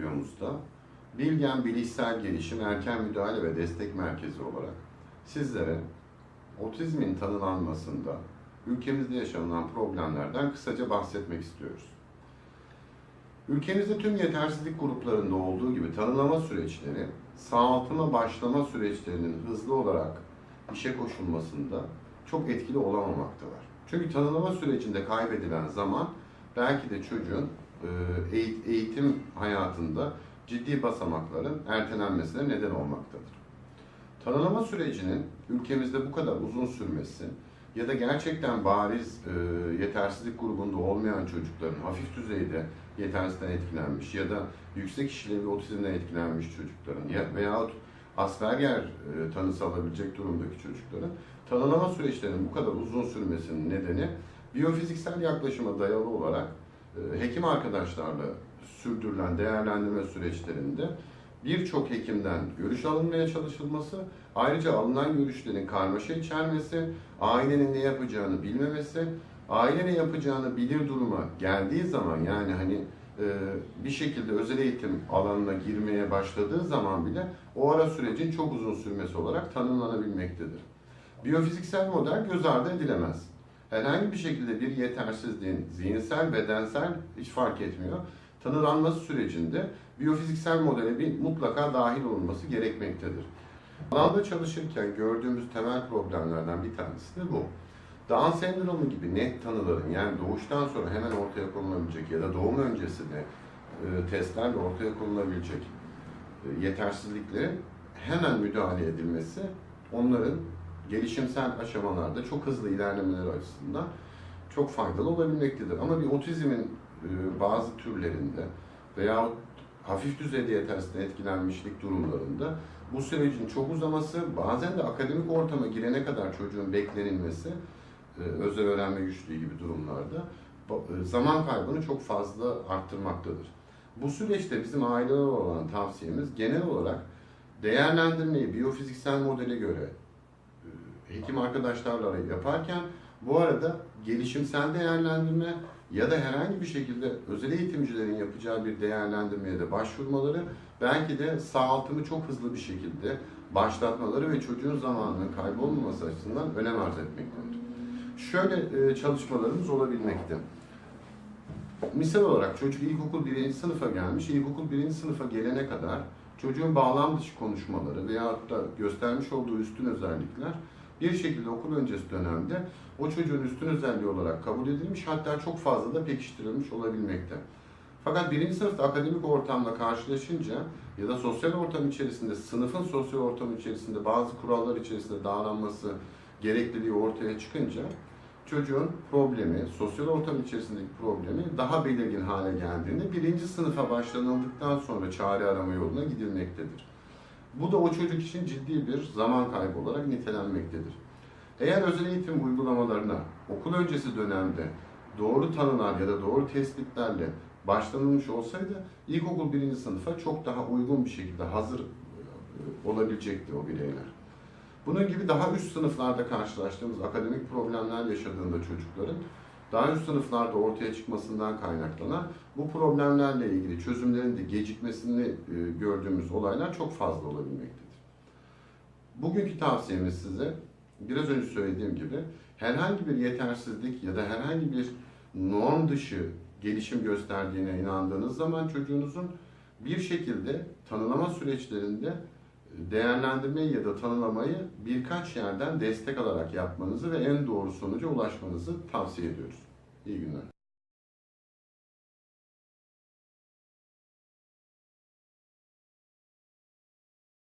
videomuzda Bilgen Bilişsel Gelişim Erken Müdahale ve Destek Merkezi olarak sizlere otizmin tanılanmasında ülkemizde yaşanılan problemlerden kısaca bahsetmek istiyoruz. Ülkemizde tüm yetersizlik gruplarında olduğu gibi tanılama süreçleri, sağaltıma başlama süreçlerinin hızlı olarak işe koşulmasında çok etkili olamamaktalar. Çünkü tanılama sürecinde kaybedilen zaman belki de çocuğun eğitim hayatında ciddi basamakların ertelenmesine neden olmaktadır. Tanılama sürecinin ülkemizde bu kadar uzun sürmesi ya da gerçekten bariz e, yetersizlik grubunda olmayan çocukların hafif düzeyde yetersizlikten etkilenmiş ya da yüksek işlevli otizmden etkilenmiş çocukların ya veyahut Asperger e, tanısı alabilecek durumdaki çocukların tanılama süreçlerinin bu kadar uzun sürmesinin nedeni biyofiziksel yaklaşıma dayalı olarak e, hekim arkadaşlarla sürdürülen değerlendirme süreçlerinde birçok hekimden görüş alınmaya çalışılması, ayrıca alınan görüşlerin karmaşa içermesi, ailenin ne yapacağını bilmemesi, aile ne yapacağını bilir duruma geldiği zaman yani hani e, bir şekilde özel eğitim alanına girmeye başladığı zaman bile o ara sürecin çok uzun sürmesi olarak tanımlanabilmektedir. Biyofiziksel model göz ardı edilemez. Herhangi bir şekilde bir yetersizliğin zihinsel, bedensel hiç fark etmiyor. Tanılanması sürecinde biyofiziksel modele bir mutlaka dahil olunması gerekmektedir. Alanda çalışırken gördüğümüz temel problemlerden bir tanesi de bu. Down sendromu gibi net tanıların yani doğuştan sonra hemen ortaya konulabilecek ya da doğum öncesi de e, testlerle ortaya konulabilecek e, yetersizliklerin hemen müdahale edilmesi onların gelişimsel aşamalarda çok hızlı ilerlemeleri açısından çok faydalı olabilmektedir. Ama bir otizmin e, bazı türlerinde veya hafif düzeyde yetersizlikten etkilenmişlik durumlarında bu sürecin çok uzaması, bazen de akademik ortama girene kadar çocuğun beklenilmesi, e, özel öğrenme güçlüğü gibi durumlarda e, zaman kaybını çok fazla arttırmaktadır. Bu süreçte bizim aileler olan tavsiyemiz genel olarak değerlendirmeyi biyofiziksel modele göre hekim arkadaşlarla yaparken bu arada gelişimsel değerlendirme ya da herhangi bir şekilde özel eğitimcilerin yapacağı bir değerlendirmeye de başvurmaları belki de sağaltımı çok hızlı bir şekilde başlatmaları ve çocuğun zamanının kaybolmaması açısından önem arz etmektedir. Şöyle e, çalışmalarımız olabilmekte. Misal olarak çocuk ilkokul birinci sınıfa gelmiş, ilkokul birinci sınıfa gelene kadar çocuğun bağlam dışı konuşmaları veyahut da göstermiş olduğu üstün özellikler bir şekilde okul öncesi dönemde o çocuğun üstün özelliği olarak kabul edilmiş hatta çok fazla da pekiştirilmiş olabilmekte. Fakat birinci sınıfta akademik ortamla karşılaşınca ya da sosyal ortam içerisinde, sınıfın sosyal ortam içerisinde bazı kurallar içerisinde davranması gerekliliği ortaya çıkınca çocuğun problemi, sosyal ortam içerisindeki problemi daha belirgin hale geldiğinde birinci sınıfa başlanıldıktan sonra çare arama yoluna gidilmektedir. Bu da o çocuk için ciddi bir zaman kaybı olarak nitelenmektedir. Eğer özel eğitim uygulamalarına okul öncesi dönemde doğru tanılar ya da doğru tespitlerle başlanılmış olsaydı ilkokul birinci sınıfa çok daha uygun bir şekilde hazır e, olabilecekti o bireyler. Bunun gibi daha üst sınıflarda karşılaştığımız akademik problemler yaşadığında çocukların daha üst sınıflarda ortaya çıkmasından kaynaklanan bu problemlerle ilgili çözümlerin de gecikmesini e, gördüğümüz olaylar çok fazla olabilmektedir. Bugünkü tavsiyemiz size biraz önce söylediğim gibi herhangi bir yetersizlik ya da herhangi bir norm dışı gelişim gösterdiğine inandığınız zaman çocuğunuzun bir şekilde tanılama süreçlerinde değerlendirmeyi ya da tanılamayı birkaç yerden destek alarak yapmanızı ve en doğru sonuca ulaşmanızı tavsiye ediyoruz. İyi günler.